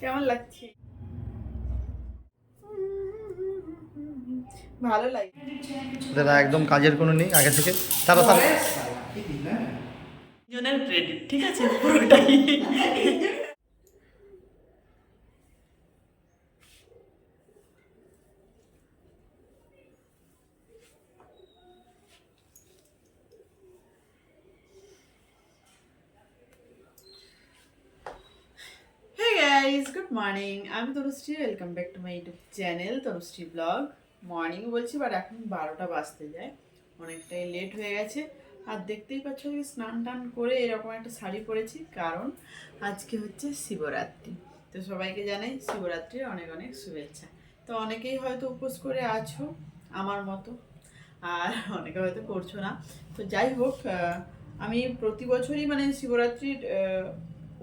কেমন লাগছে? ভালো লাগে। দাদা একদম কাজের কোনো নেই আগে থেকে। তারা তারা জনের ক্রেডিট ঠিক আছে? পুরোটাই। মর্নিং আমি Tanushree welcome back to my YouTube channel Tanushree blog morning বলছি বাট এখন বারোটা বাজতে যায়। অনেকটাই লেট হয়ে গেছে। আর দেখতেই পাচ্ছ আমি স্নান টান করে এরকম একটা শাড়ি পরেছি, কারণ আজকে হচ্ছে শিবরাত্রি। তো সবাইকে জানাই শিবরাত্রির অনেক অনেক শুভেচ্ছা। তো অনেকেই হয়তো উপোস করে আছো, আমার মতো, আর অনেকে হয়তো করছ না। তো যাই হোক আমি প্রতি বছরই মানে শিবরাত্রির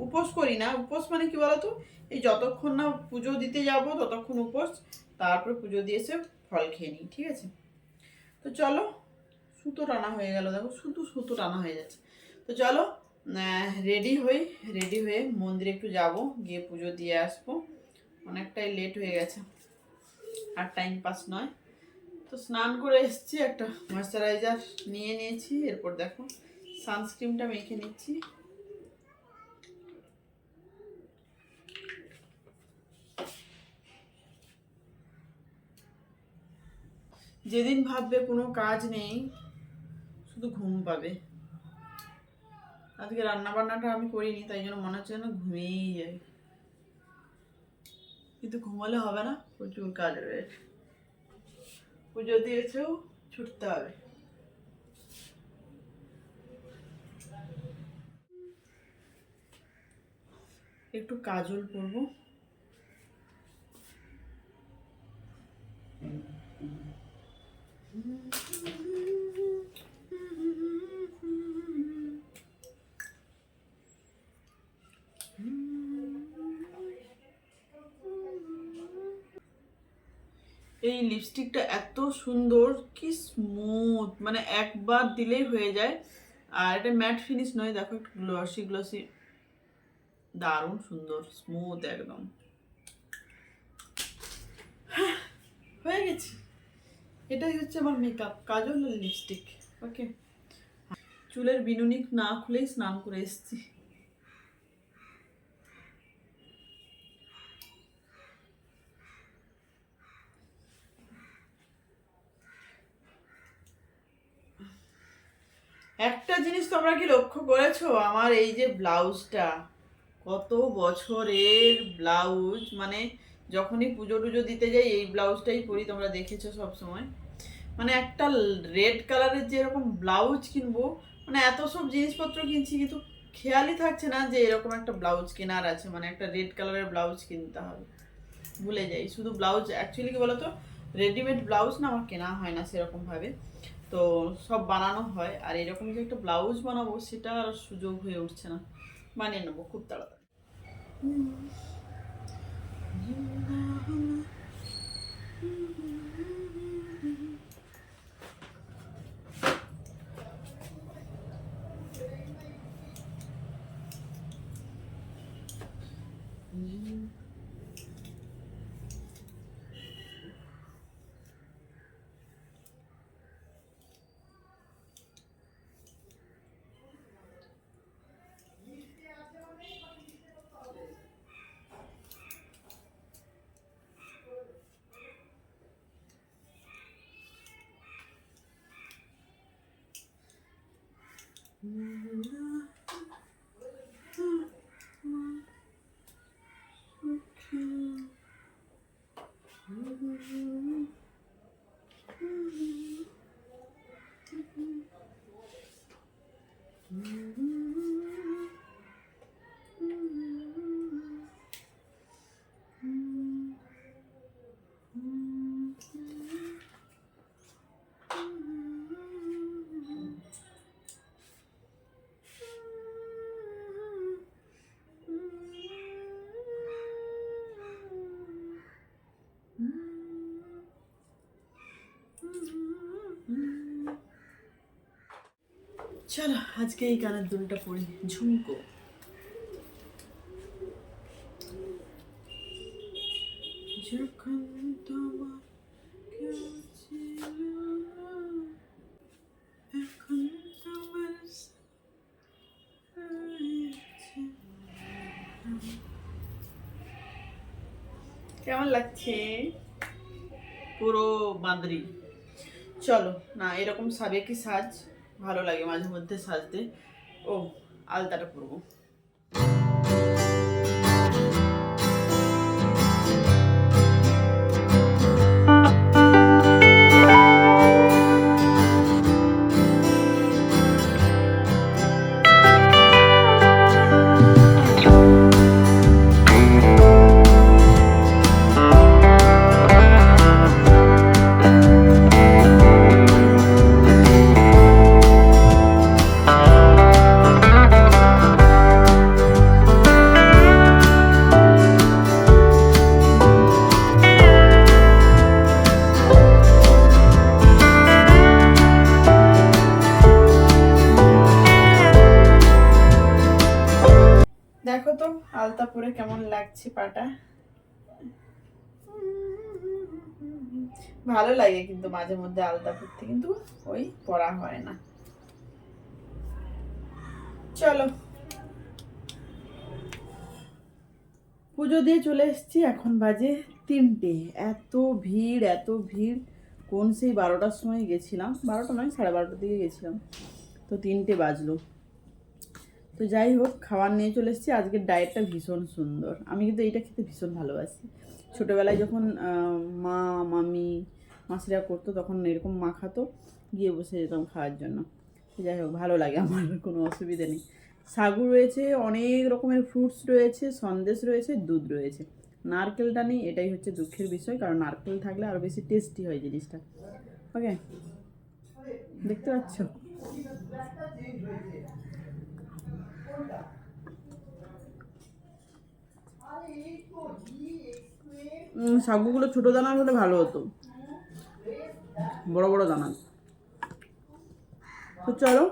উপোস করি না। উপোস মানে কি বলতো? এই যতক্ষণ না পুজো দিতে যাব, ততক্ষণ উপোস, তারপর পুজো দিয়ে এসে ফল খেয়ে নিই, ঠিক আছে? তো চলো, সুতো টানা হয়ে গেল, দেখো শুধু সুতো টানা হয়ে যাচ্ছে। তো চলো রেডি হই রেডি হয়ে মন্দিরে একটু যাব, গিয়ে পুজো দিয়ে আসব। অনেকটাই লেট হয়ে গেছে, আর টাইম পাস নয়। তো স্নান করে এসেছি, একটা ময়শ্চারাইজার নিয়ে নিয়েছি, এরপর দেখো সানস্ক্রিনটা মেখে নিচ্ছি। যেদিন ভাববে কোনো কাজ নেই, শুধু ঘুম পাবে। আজকে রান্না বান্নাটা আমি করিনি, তাই জন্য মনে হচ্ছে যেন ঘুমিয়েই যাই। কিন্তু ঘুমালে হবে না, প্রচুর কাজ রয়েছে। পুজো দিয়েছেও ছুটতে হবে। একটু কাজল করব এই লিপস্টিকটা এত সুন্দর কি স্মুথ মানে একবার দিলেই হয়ে যায়। আর এটা ম্যাট ফিনিশ নয় দেখো একটু গ্লসি গ্লসি দারুণ সুন্দর স্মুথ একদম। হ্যাঁ, হয়ে গেছে। এটাই হচ্ছে আমার মেকআপ কাজল আর লিপস্টিক ওকে চুলের বিনুনি না খুলেই স্নান করে এসেছি। একটা জিনিস তোমরা কি লক্ষ্য করেছ? আমার এই যে ব্লাউজটা, কত বছরের ব্লাউজ মানে যখনই পুজো টুজো দিতে যাই, এই ব্লাউজটাই পরি, তোমরা দেখেছ সব সময় মানে একটা রেড কালারের যে এরকম ব্লাউজ কিনবো মানে এত সব জিনিসপত্র কিনছি, কিন্তু খেয়ালই থাকছে না যে এরকম একটা ব্লাউজ কেনার আছে মানে একটা রেড কালারের ব্লাউজ কিনতে হবে। ভুলে যাই, শুধু ব্লাউজ অ্যাকচুয়ালি কি বলতো রেডিমেড ব্লাউজ না আমার কেনা হয় না সেরকমভাবে। তো সব বানানো হয়, আর এরকম যে একটা ব্লাউজ বানাবো সেটা আর সুযোগ হয়ে উঠছে না। বানিয়ে নেব খুব তাড়াতাড়ি। you Mm-hmm. চলো আজকে এই গানের দুলটা পড়ি। ঝুমকো। যখন তোমার এখন তোমার কেমন লাগছে? পুরো বাঁদরি। চলো না এরকম সাবেকি সাজ। ভালো লাগে মাঝে মধ্যে সাজতে। ও আলতাটা পরবো। দেখো তো, আলতা পরে কেমন লাগছে পাটা? ভালো লাগে কিন্তু মাঝে মধ্যে আলতা পরতে, কিন্তু ওই পরা হয় না। চলো। পুজো দিয়ে চলে এসেছি, এখন বাজে তিনটে। এত ভিড় এত ভিড়। কোন সেই বারোটার সময় গেছিলাম? বারোটা নয়, সাড়ে বারোটার দিকে গেছিলাম। তো তিনটে বাজলো। তো যাই হোক, খাবার নিয়ে চলে এসেছি। আজকের ডায়েটটা ভীষণ সুন্দর। আমি কিন্তু এইটা খেতে ভীষণ ভালোবাসি। ছোটোবেলায় যখন মা, মামি, মাসিরা করতো, তখন এরকম মাখাতো গিয়ে বসে যেতাম খাওয়ার জন্য। যাই হোক, ভালো লাগে আমার, কোনো অসুবিধে নেই। সাগু রয়েছে, অনেক রকমের ফ্রুটস রয়েছে, সন্দেশ রয়েছে, দুধ রয়েছে। নারকেলটা নেই, এটাই হচ্ছে দুঃখের বিষয়, কারণ নারকেল থাকলে আরও বেশি টেস্টি হয় জিনিসটা। ওকে দেখতে পাচ্ছ? সাগুগুলো ছোটো দানার হলে ভালো হতো। বড় বড় দানা তো চলো,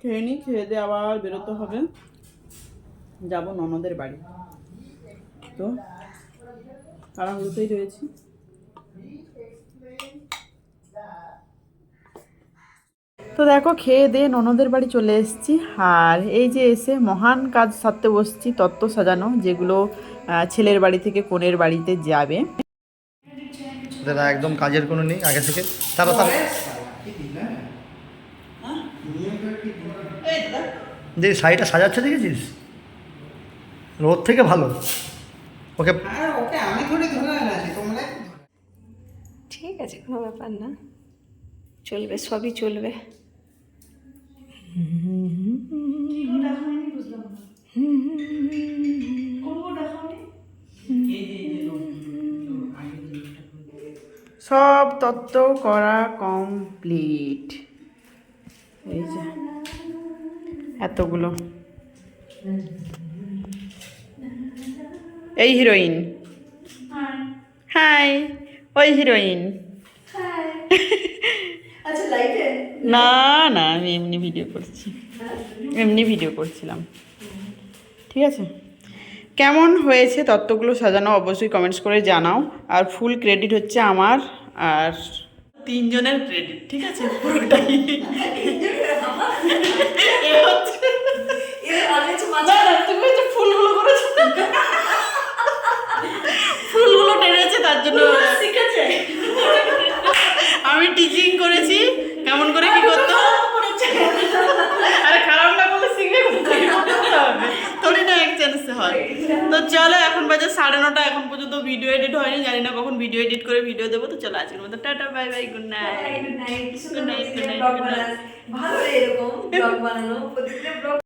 খেয়ে নিই খেয়ে দিয়ে আবার বেরোতে হবে। যাব ননদের বাড়ি। তো তারা তাড়াহুড়োতেই রয়েছি। তো দেখো খেয়ে দিয়ে ননদের বাড়ি চলে এসেছি। আর এই যে এসে মহান কাজ সারতে বসছি তত্ত্ব সাজানো যেগুলো ছেলের বাড়ি থেকে কোণের বাড়িতে যাবে। দাদা একদম কাজের কোনো নেই আগে থেকে। তারা তারা যে শাড়িটা সাজাচ্ছে দেখেছিস? রোদ থেকে ভালো। ওকে ঠিক আছে কোনো ব্যাপার না। চলবে সবই চলবে। সব তত্ত্ব করা কমপ্লিট। এই যে এতগুলো। এই হিরোইন। হাই ওই হিরোইন। লাইটে না না আমি এমনি ভিডিও করছি। এমনি ভিডিও করছিলাম। ঠিক আছে? কেমন হয়েছে তত্ত্বগুলো সাজানো? অবশ্যই কমেন্টস করে জানাও। আর ফুল ক্রেডিট হচ্ছে আমার আর তিনজনের ক্রেডিট ঠিক আছে? পুরোটাই। ফুলগুলো করেছ ফুলগুলো টেনেছে তার জন্য আমি টিচিং করেছি। কেমন করে কি করতো আরে খারাপ না করলে শিখবে? করতে না এক চান্সে হয়। তো চলো এখন বাজে সাড়ে নটা এখন পর্যন্ত ভিডিও এডিট হয়নি জানি না কখন ভিডিও এডিট করে ভিডিও দেবো। তো চলো আজকের মতো tata bye bye good night good night night. বানানো ভালো এরকম ব্লগ বানানো। প্রতিদিন ব্লগ